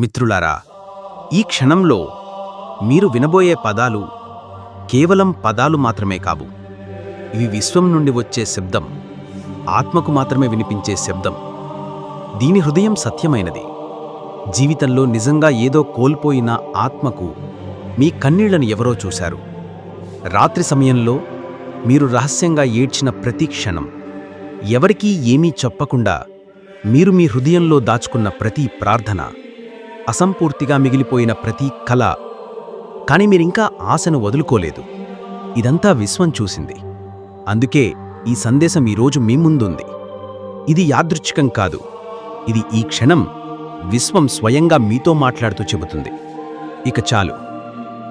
మిత్రులారా ఈ క్షణంలో మీరు వినబోయే పదాలు కేవలం పదాలు మాత్రమే కావు. ఇవి విశ్వం నుండి వచ్చే శబ్దం ఆత్మకు మాత్రమే వినిపించే శబ్దం. దీని హృదయం సత్యమైనది. జీవితంలో నిజంగా ఏదో కోల్పోయిన ఆత్మకు మీ కన్నీళ్ళను ఎవరో చూశారు. రాత్రి సమయంలో మీరు రహస్యంగా ఏడ్చిన ప్రతి క్షణం ఎవరికీ ఏమీ చెప్పకుండా మీరు మీ హృదయంలో దాచుకున్న ప్రతి ప్రార్థన అసంపూర్తిగా మిగిలిపోయిన ప్రతి కళ. కాని మీరింకా ఆశను వదులుకోలేదు. ఇదంతా విశ్వం చూసింది. అందుకే ఈ సందేశం ఈరోజు మీ ముందుంది. ఇది యాదృచ్ఛికం కాదు. ఇది ఈ క్షణం విశ్వం స్వయంగా మీతో మాట్లాడుతూ చెబుతుంది. ఇక చాలు.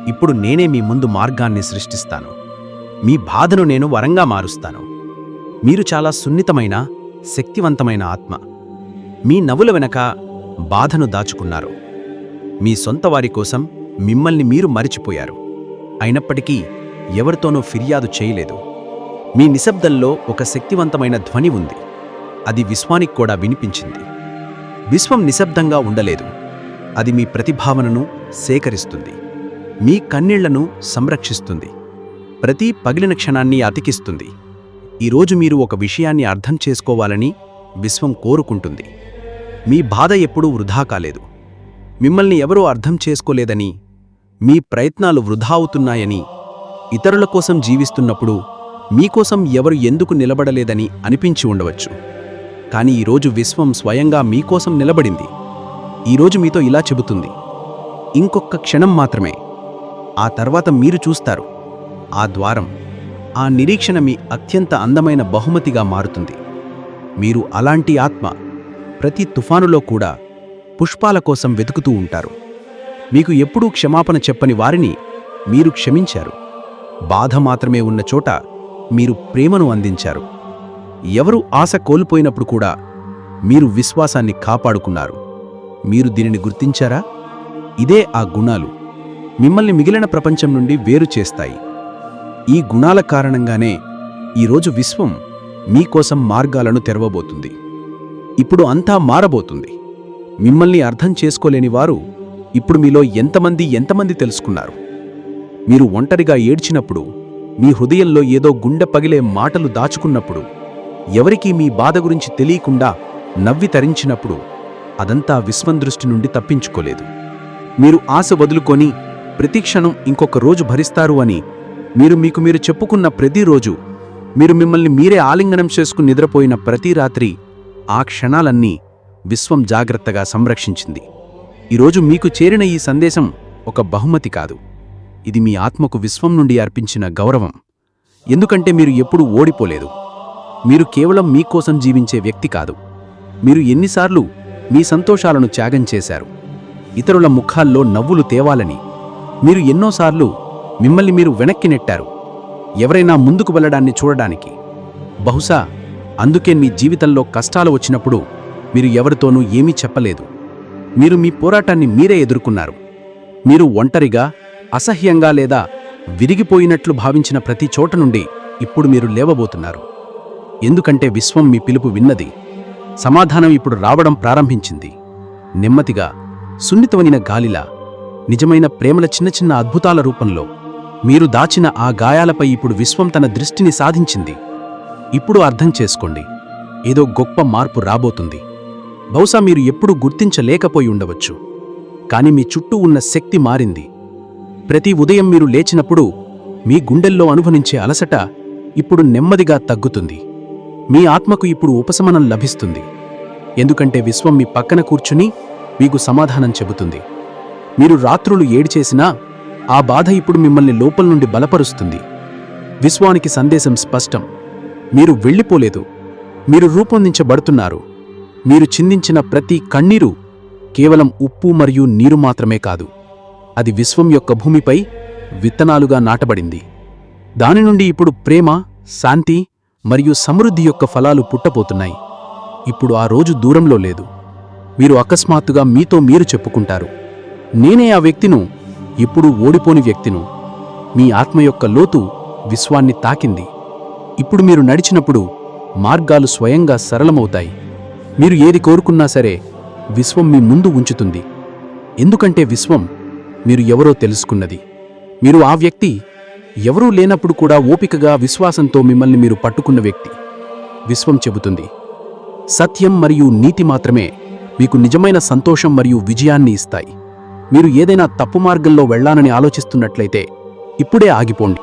ఇప్పుడు నేనే మీ ముందు మార్గాన్ని సృష్టిస్తాను. మీ బాధను నేను వరంగా మారుస్తాను. మీరు చాలా సున్నితమైన శక్తివంతమైన ఆత్మ. మీ నవ్వుల వెనక బాధను దాచుకున్నారు. మీ సొంత వారి కోసం మిమ్మల్ని మీరు మరిచిపోయారు. అయినప్పటికీ ఎవరితోనూ ఫిర్యాదు చేయలేదు. మీ నిశ్శబ్దంలో ఒక శక్తివంతమైన ధ్వని ఉంది. అది విశ్వానికి కూడా వినిపించింది. విశ్వం నిశ్శబ్దంగా ఉండలేదు. అది మీ ప్రతిభావనను సేకరిస్తుంది. మీ కన్నీళ్ళను సంరక్షిస్తుంది. ప్రతి పగిలిన క్షణాన్ని అతికిస్తుంది. ఈరోజు మీరు ఒక విషయాన్ని అర్థం చేసుకోవాలని విశ్వం కోరుకుంటుంది. మీ బాధ ఎప్పుడూ వృధా కాలేదు. మిమ్మల్ని ఎవరూ అర్థం చేసుకోలేదని మీ ప్రయత్నాలు వృధా అవుతున్నాయని ఇతరుల కోసం జీవిస్తున్నప్పుడు మీకోసం ఎవరు ఎందుకు నిలబడలేదని అనిపించి ఉండవచ్చు. కానీ ఈరోజు విశ్వం స్వయంగా మీకోసం నిలబడింది. ఈరోజు మీతో ఇలా చెబుతుంది. ఇంకొక్క క్షణం మాత్రమే. ఆ తర్వాత మీరు చూస్తారు. ఆ ద్వారం ఆ నిరీక్షణ మీ అత్యంత అందమైన బహుమతిగా మారుతుంది. మీరు అలాంటి ఆత్మ ప్రతి తుఫానులో కూడా పుష్పాల కోసం వెతుకుతూ ఉంటారు. మీకు ఎప్పుడూ క్షమాపణ చెప్పని వారిని మీరు క్షమించారు. బాధ మాత్రమే ఉన్న చోట మీరు ప్రేమను అందించారు. ఎవరు ఆశ కోల్పోయినప్పుడు కూడా మీరు విశ్వాసాన్ని కాపాడుకున్నారు. మీరు దీనిని గుర్తించారా? ఇదే ఆ గుణాలు మిమ్మల్ని మిగిలిన ప్రపంచం నుండి వేరు చేస్తాయి. ఈ గుణాల కారణంగానే ఈరోజు విశ్వం మీకోసం మార్గాలను తెరవబోతుంది. ఇప్పుడు అంతా మారబోతుంది. మిమ్మల్ని అర్థం చేసుకోలేని వారు ఇప్పుడు మీలో ఎంతమంది ఎంతమంది తెలుసుకున్నారు? మీరు ఒంటరిగా ఏడ్చినప్పుడు మీ హృదయంలో ఏదో గుండె పగిలే మాటలు దాచుకున్నప్పుడు ఎవరికీ మీ బాధ గురించి తెలియకుండా నవ్వి తరించినప్పుడు అదంతా విశ్వం దృష్టి నుండి తప్పించుకోలేదు. మీరు ఆశ వదులుకొని ప్రతిక్షణం ఇంకొక రోజు భరిస్తారు అని మీరు మీకు మీరు చెప్పుకున్న ప్రతిరోజు మీరు మిమ్మల్ని మీరే ఆలింగనం చేసుకుని నిద్రపోయిన ప్రతి రాత్రి ఆ క్షణాలన్నీ విశ్వం జాగ్రత్తగా సంరక్షించింది. ఈరోజు మీకు చేరిన ఈ సందేశం ఒక బహుమతి కాదు. ఇది మీ ఆత్మకు విశ్వం నుండి అర్పించిన గౌరవం. ఎందుకంటే మీరు ఎప్పుడూ ఓడిపోలేదు. మీరు కేవలం మీకోసం జీవించే వ్యక్తి కాదు. మీరు ఎన్నిసార్లు మీ సంతోషాలను త్యాగం చేశారు. ఇతరుల ముఖాల్లో నవ్వులు తేవాలని. మీరు ఎన్నోసార్లు మిమ్మల్ని మీరు వెనక్కి నెట్టారు. ఎవరైనా ముందుకు వెళ్ళడాన్ని చూడడానికి. బహుశా అందుకే మీ జీవితంలో కష్టాలు వచ్చినప్పుడు మీరు ఎవరితోనూ ఏమీ చెప్పలేదు. మీరు మీ పోరాటాన్ని మీరే ఎదుర్కొన్నారు. మీరు ఒంటరిగా అసహ్యంగా లేదా విరిగిపోయినట్లు భావించిన ప్రతి చోట నుండి ఇప్పుడు మీరు లేవబోతున్నారు. ఎందుకంటే విశ్వం మీ పిలుపు విన్నది. సమాధానం ఇప్పుడు రావడం ప్రారంభించింది. నెమ్మదిగా సున్నితమైన గాలిలా నిజమైన ప్రేమల చిన్న చిన్న అద్భుతాల రూపంలో మీరు దాచిన ఆ గాయాలపై ఇప్పుడు విశ్వం తన దృష్టిని సాధించింది. ఇప్పుడు అర్థం చేసుకోండి. ఏదో గొప్ప మార్పు రాబోతుంది. బహుశా మీరు ఎప్పుడూ గుర్తించలేకపోయి ఉండవచ్చు. కాని మీ చుట్టూ ఉన్న శక్తి మారింది. ప్రతి ఉదయం మీరు లేచినప్పుడు మీ గుండెల్లో అనుభవించే అలసట ఇప్పుడు నెమ్మదిగా తగ్గుతుంది. మీ ఆత్మకు ఇప్పుడు ఉపశమనం లభిస్తుంది. ఎందుకంటే విశ్వం మీ పక్కన కూర్చుని మీకు సమాధానం చెబుతుంది. మీరు రాత్రులు ఏడిచేసినా ఆ బాధ ఇప్పుడు మిమ్మల్ని లోపల నుండి బలపరుస్తుంది. విశ్వానికి సందేశం స్పష్టం. మీరు వెళ్ళిపోలేదు. మీరు రూపొందించబడుతున్నారు. మీరు చిందించిన ప్రతి కన్నీరు కేవలం ఉప్పు మరియు నీరు మాత్రమే కాదు అది విశ్వం యొక్క భూమిపై విత్తనాలుగా నాటబడింది. దాని నుండి ఇప్పుడు ప్రేమ శాంతి మరియు సమృద్ధి యొక్క ఫలాలు పుట్టపోతున్నాయి ఇప్పుడు ఆ రోజు దూరంలో లేదు. మీరు అకస్మాత్తుగా మీతో మీరు చెప్పుకుంటారు. నేనే ఆ వ్యక్తిను ఎప్పుడూ ఓడిపోని వ్యక్తిను. మీ ఆత్మ యొక్క లోతు విశ్వాన్ని తాకింది. ఇప్పుడు మీరు నడిచినప్పుడు మార్గాలు స్వయంగా సరళమవుతాయి. మీరు ఏది కోరుకున్నా సరే విశ్వం మీ ముందు ఉంచుతుంది. ఎందుకంటే విశ్వం మీరు ఎవరో తెలుసుకున్నది. మీరు ఆ వ్యక్తి ఎవరూ లేనప్పుడు కూడా ఓపికగా విశ్వాసంతో మిమ్మల్ని మీరు పట్టుకున్న వ్యక్తి. విశ్వం చెబుతుంది. సత్యం మరియు నీతి మాత్రమే మీకు నిజమైన సంతోషం మరియు విజయాన్ని ఇస్తాయి. మీరు ఏదైనా తప్పు మార్గంలో వెళ్ళాలని ఆలోచిస్తున్నట్లయితే ఇప్పుడే ఆగిపోండి.